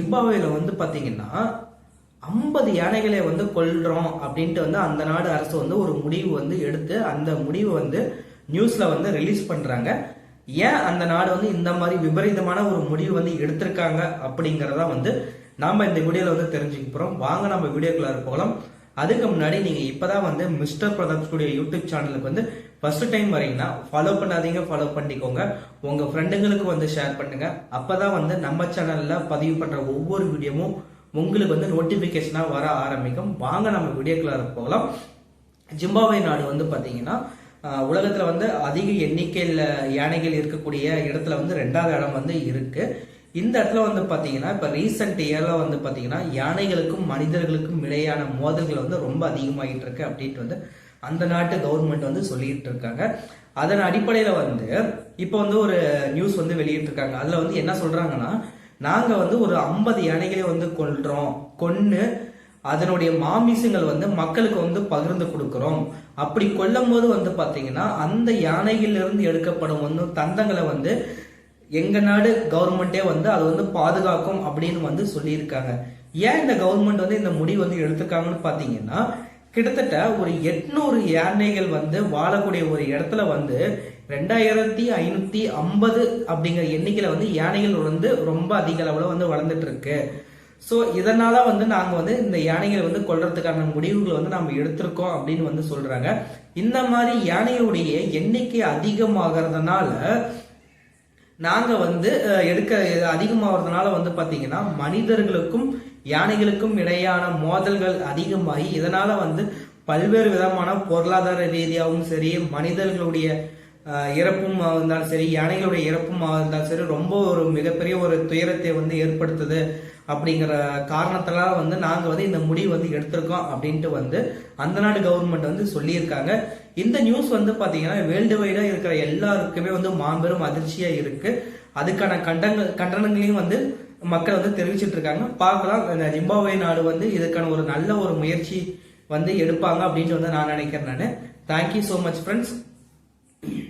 ஜிம்பாவேல வந்து பாத்தீங்கன்னா ஐம்பது யானைகளை வந்து கொள்றோம் அப்படின்ட்டு வந்து அந்த நாடு அரசு வந்து ஒரு முடிவு வந்து எடுத்து அந்த முடிவு வந்து நியூஸ்ல வந்து ரிலீஸ் பண்றாங்க. ஏன் அந்த நாடு வந்து இந்த மாதிரி விபரீதமான ஒரு முடிவு வந்து எடுத்திருக்காங்க அப்படிங்கறத வந்து நாம இந்த வீடியோல வந்து தெரிஞ்சுக்க போறோம். வாங்க நம்ம வீடியோக்குள்ள போகலாம். அதுக்கு முன்னாடி நீங்க இப்பதான் வந்து மிஸ்டர் பிரதாப் ஸ்டுடியோ யூடியூப் சேனலுக்கு வந்து ஃபர்ஸ்ட் டைம் வரீங்கன்னா ஃபாலோ பண்ணாதீங்க ஃபாலோ பண்ணிக்கோங்க. உங்க ஃப்ரெண்டுங்களுக்கு வந்து ஷேர் பண்ணுங்க. அப்பதான் வந்து நம்ம சேனல்ல பதிவு பண்ற ஒவ்வொரு வீடியோவும் உங்களுக்கு வந்து நோட்டிபிகேஷனா வர ஆரம்பிக்கும். வாங்க நம்ம வீடியோக்குள்ள போகலாம். ஜிம்பாப்வே நாடு வந்து பாத்தீங்கன்னா உலகத்தில் உலகத்துல வந்து அதிக எண்ணிக்கையில் யானைகள் இருக்கக்கூடிய இடத்துல வந்து ரெண்டாவது இடம் வந்து இருக்கு. இந்த இடத்துல வந்து பார்த்தீங்கன்னா இப்போ ரீசெண்ட் இயரில் வந்து பார்த்தீங்கன்னா யானைகளுக்கும் மனிதர்களுக்கும் இடையான மோதல்கள் வந்து ரொம்ப அதிகமாகிட்டு இருக்கு அப்படின்ட்டு வந்து அந்த நாட்டு கவர்மெண்ட் வந்து சொல்லிட்டு இருக்காங்க. அதன் அடிப்படையில் வந்து இப்போ வந்து ஒரு நியூஸ் வந்து வெளியிட்டு இருக்காங்க. வந்து என்ன சொல்றாங்கன்னா நாங்கள் வந்து ஒரு ஐம்பது யானைகளை வந்து கொள்கிறோம் கொன்று அதனுடைய மாமிசங்கள் வந்து மக்களுக்கு வந்து பகிர்ந்து கொடுக்குறோம். அப்படி கொல்லும் போது வந்து பார்த்தீங்கன்னா அந்த யானைகளிலிருந்து எடுக்கப்படும் வந்து தந்தங்களை வந்து எங்கள் நாடு கவர்மெண்ட்டே வந்து அது வந்து பாதுகாக்கும் அப்படின்னு வந்து சொல்லியிருக்காங்க. ஏன் இந்த கவர்மெண்ட் வந்து இந்த முடிவு வந்து எடுத்திருக்காங்கன்னு பார்த்தீங்கன்னா கிட்டத்தட்ட ஒரு எட்நூறு யானைகள் வந்து வாழக்கூடிய ஒரு இடத்துல வந்து ரெண்டாயிரத்தி ஐநூத்தி ஐம்பது அப்படிங்கிற எண்ணிக்கையில வந்து யானைகள் வந்து ரொம்ப அதிக அளவில் வந்து வளர்ந்துட்டு இருக்கு ஸோ இதனால வந்து நாங்கள் வந்து இந்த யானைகள் வந்து கொள்றதுக்கான முடிவுகளை வந்து நம்ம எடுத்திருக்கோம் அப்படின்னு வந்து சொல்றாங்க. இந்த மாதிரி யானையுடைய எண்ணிக்கை அதிகமாகறதுனால நாங்கள் வந்து எடுக்க அதிகமாகிறதுனால வந்து பார்த்தீங்கன்னா மனிதர்களுக்கும் யானைகளுக்கும் இடையான மோதல்கள் அதிகமாகி இதனால் வந்து பல்வேறு விதமான பொருளாதார ரீதியாகவும் சரி மனிதர்களுடைய இறப்பும் இருந்தாலும் சரி யானைகளுடைய இறப்பும் இருந்தாலும் சரி ரொம்ப ஒரு மிகப்பெரிய ஒரு துயரத்தை வந்து ஏற்படுத்துது அப்படிங்கிற காரணத்தெல்லாம் வந்து நாங்கள் வந்து இந்த முடிவு வந்து எடுத்திருக்கோம் அப்படின்ட்டு வந்து அந்த நாடு கவர்மெண்ட் வந்து சொல்லியிருக்காங்க. இந்த நியூஸ் வந்து பார்த்தீங்கன்னா வேர்ல்டு வைடாக இருக்கிற எல்லாருக்குமே வந்து மாபெரும் அதிர்ச்சியாக இருக்குது அதுக்கான கண்டங்கள் கண்டனங்களையும் வந்து மக்கள் வந்து தெரிவிச்சிட்டு இருக்காங்க. பார்க்கலாம் இந்த ஜிம்பாப்வே நாடு வந்து இதுக்கான ஒரு நல்ல ஒரு முயற்சி வந்து எடுப்பாங்க அப்படின்ட்டு வந்து நான் நினைக்கிறேன் நான். Thank you so much friends